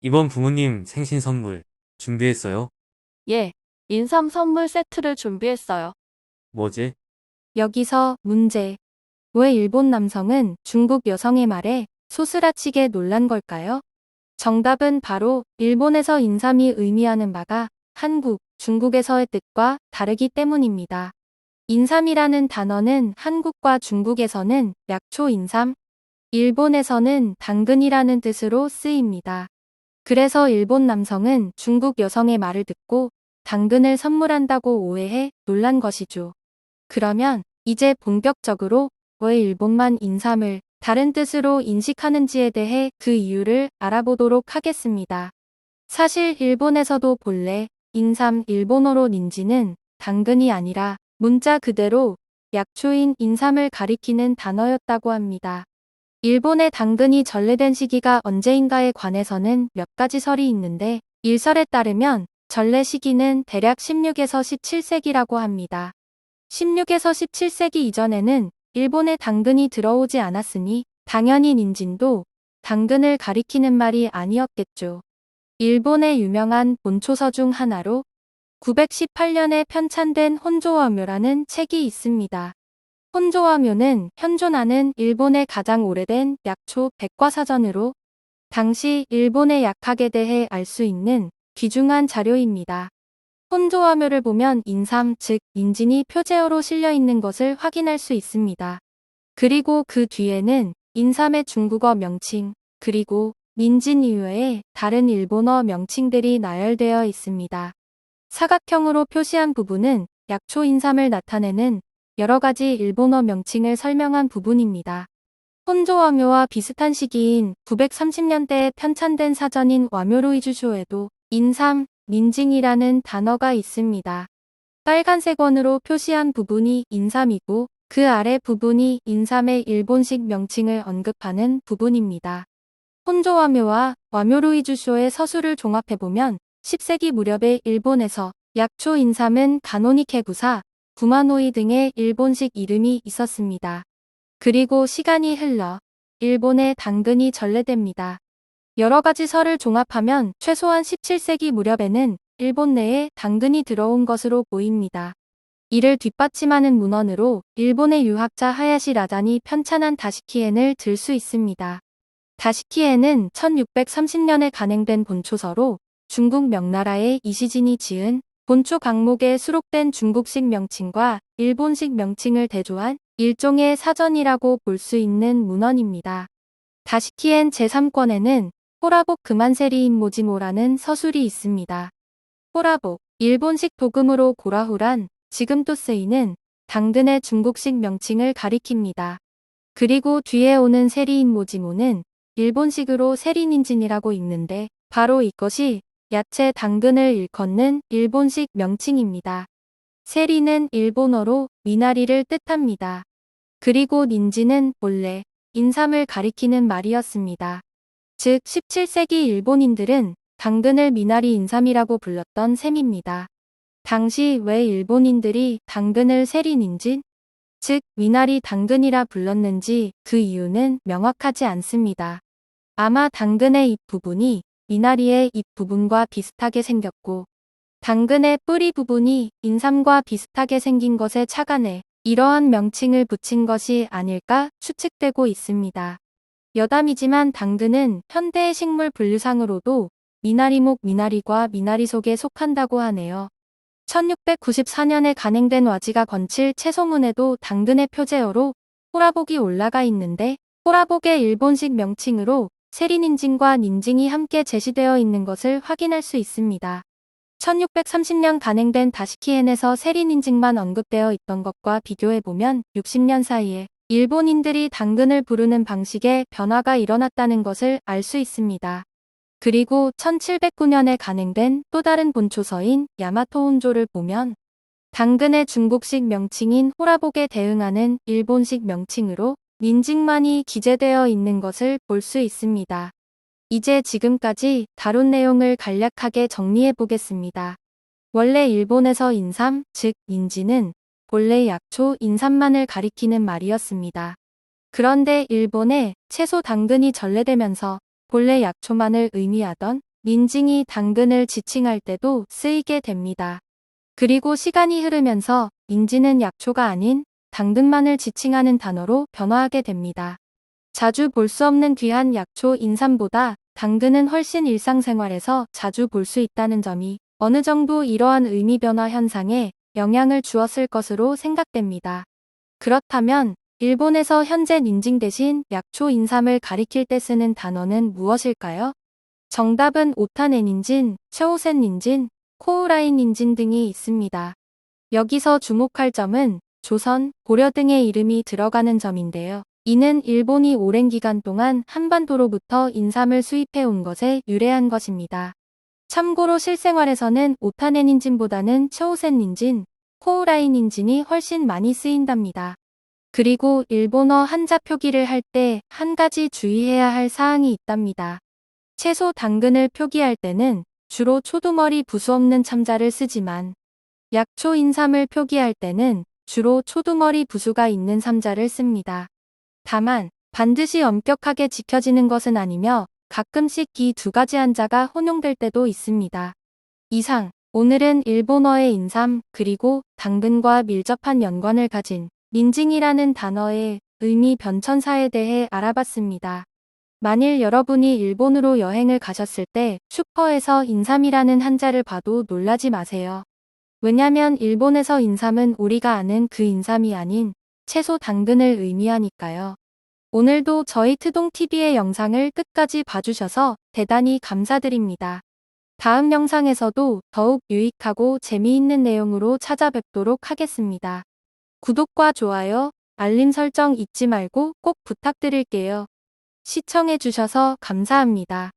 이번 부모님 생신 선물 준비했어요? 예, 인삼 선물 세트를 준비했어요. 뭐지? 여기서 문제. 왜 일본 남성은 중국 여성의 말에 소스라치게 놀란 걸까요? 정답은 바로 일본에서 인삼이 의미하는 바가 한국, 중국에서의 뜻과 다르기 때문입니다. 인삼이라는 단어는 한국과 중국에서는 약초 인삼, 일본에서는 당근이라는 뜻으로 쓰입니다. 그래서 일본 남성은 중국 여성의 말을 듣고 당근을 선물한다고 오해해 놀란 것이죠. 그러면 이제 본격적으로 왜 일본만 인삼을 다른 뜻으로 인식하는지에 대해 그 이유를 알아보도록 하겠습니다. 사실 일본에서도 본래 인삼 일본어로 닌지는 당근이 아니라 문자 그대로 약초인 인삼을 가리키는 단어였다고 합니다. 일본의 당근이 전래된 시기가 언제인가에 관해서는 몇 가지 설이 있는데 일설에 따르면 전래 시기는 대략 16에서 17세기라고 합니다. 16에서 17세기 이전에는 일본에 당근이 들어오지 않았으니 당연히 닌진도 당근을 가리키는 말이 아니었겠죠. 일본의 유명한 본초서 중 하나로 918년에 편찬된 혼조와묘라는 책이 있습니다. 혼조와묘는 현존하는 일본의 가장 오래된 약초 백과사전으로 당시 일본의 약학에 대해 알 수 있는 귀중한 자료입니다. 혼조화묘를 보면 인삼, 즉 인진이 표제어로 실려 있는 것을 확인할 수 있습니다. 그리고 그 뒤에는 인삼의 중국어 명칭, 그리고 민진 이외에 다른 일본어 명칭들이 나열되어 있습니다. 사각형으로 표시한 부분은 약초 인삼을 나타내는 여러 가지 일본어 명칭을 설명한 부분입니다. 혼조화묘와 비슷한 시기인 930년대에 편찬된 사전인 와묘루이주쇼에도 인삼, 민징이라는 단어가 있습니다. 빨간색 원으로 표시한 부분이 인삼이고 그 아래 부분이 인삼의 일본식 명칭을 언급하는 부분입니다. 혼조와묘와 와묘루이주쇼의 서술을 종합해보면 10세기 무렵에 일본에서 약초 인삼은 가노니케구사, 구마노이 등의 일본식 이름이 있었습니다. 그리고 시간이 흘러 일본의 당근이 전래됩니다. 여러 가지 설을 종합하면 최소한 17세기 무렵에는 일본 내에 당근이 들어온 것으로 보입니다. 이를 뒷받침하는 문헌으로 일본의 유학자 하야시 라잔이 편찬한 다시키엔을 들 수 있습니다. 다시키엔은 1630년에 간행된 본초서로 중국 명나라의 이시진이 지은 본초 강목에 수록된 중국식 명칭과 일본식 명칭을 대조한 일종의 사전이라고 볼 수 있는 문헌입니다. 다시키엔 제3권에는 호라복 그만세리인 모지모라는 서술이 있습니다. 호라복, 일본식 도금으로 고라후란, 지금 또 쓰이는 당근의 중국식 명칭을 가리킵니다. 그리고 뒤에 오는 세리인 모지모는 일본식으로 세리닌진이라고 읽는데 바로 이것이 야채 당근을 일컫는 일본식 명칭입니다. 세리는 일본어로 미나리를 뜻합니다. 그리고 닌지는 본래 인삼을 가리키는 말이었습니다. 즉 17세기 일본인들은 당근을 미나리 인삼이라고 불렀던 셈입니다. 당시 왜 일본인들이 당근을 세리닌진, 즉 미나리 당근이라 불렀는지 그 이유는 명확하지 않습니다. 아마 당근의 잎 부분이 미나리의 잎 부분과 비슷하게 생겼고 당근의 뿌리 부분이 인삼과 비슷하게 생긴 것에 착안해 이러한 명칭을 붙인 것이 아닐까 추측되고 있습니다. 여담이지만 당근은 현대의 식물 분류상으로도 미나리목 미나리과 미나리 속에 속한다고 하네요. 1694년에 간행된 와지가 건칠 채소문에도 당근의 표제어로 호라복이 올라가 있는데 호라복의 일본식 명칭으로 세리닌진과 닌징이 함께 제시되어 있는 것을 확인할 수 있습니다. 1630년 간행된 다시키엔에서 세리닌징만 언급되어 있던 것과 비교해보면 60년 사이에 일본인들이 당근을 부르는 방식에 변화가 일어났다는 것을 알 수 있습니다. 그리고 1709년에 간행된 또 다른 본초서인 야마토온조를 보면 당근의 중국식 명칭인 호라복에 대응하는 일본식 명칭으로 닌징만이 기재되어 있는 것을 볼 수 있습니다. 이제 지금까지 다룬 내용을 간략하게 정리해 보겠습니다. 원래 일본에서 인삼, 즉 인지는 본래 약초 인삼만을 가리키는 말이었습니다. 그런데 일본에 채소 당근이 전래되면서 본래 약초만을 의미하던 민징이 당근을 지칭할 때도 쓰이게 됩니다. 그리고 시간이 흐르면서 인지는 약초가 아닌 당근만을 지칭하는 단어로 변화하게 됩니다. 자주 볼 수 없는 귀한 약초 인삼보다 당근은 훨씬 일상생활에서 자주 볼 수 있다는 점이 어느 정도 이러한 의미 변화 현상에 영향을 주었을 것으로 생각됩니다. 그렇다면 일본에서 현재 닌징 대신 약초 인삼을 가리킬 때 쓰는 단어는 무엇일까요? 정답은 오타네 닌진, 셔오센 닌진, 코우라인 닌진 등이 있습니다. 여기서 주목할 점은 조선, 고려 등의 이름이 들어가는 점인데요. 이는 일본이 오랜 기간 동안 한반도로부터 인삼을 수입해 온 것에 유래한 것입니다. 참고로 실생활에서는 오타네 닌진보다는 셔오센 닌진, 코우라인 닌진이 훨씬 많이 쓰인답니다. 그리고 일본어 한자 표기를 할 때 한 가지 주의해야 할 사항이 있답니다. 채소 당근을 표기할 때는 주로 초두머리 부수 없는 참자를 쓰지만 약초 인삼을 표기할 때는 주로 초두머리 부수가 있는 삼자를 씁니다. 다만 반드시 엄격하게 지켜지는 것은 아니며 가끔씩 이 두 가지 한자가 혼용될 때도 있습니다. 이상, 오늘은 일본어의 인삼 그리고 당근과 밀접한 연관을 가진 민징이라는 단어의 의미 변천사에 대해 알아봤습니다. 만일 여러분이 일본으로 여행을 가셨을 때 슈퍼에서 인삼이라는 한자를 봐도 놀라지 마세요. 왜냐면 일본에서 인삼은 우리가 아는 그 인삼이 아닌 채소 당근을 의미하니까요. 오늘도 저희 트동TV의 영상을 끝까지 봐주셔서 대단히 감사드립니다. 다음 영상에서도 더욱 유익하고 재미있는 내용으로 찾아뵙도록 하겠습니다. 구독과 좋아요, 알림 설정 잊지 말고 꼭 부탁드릴게요. 시청해주셔서 감사합니다.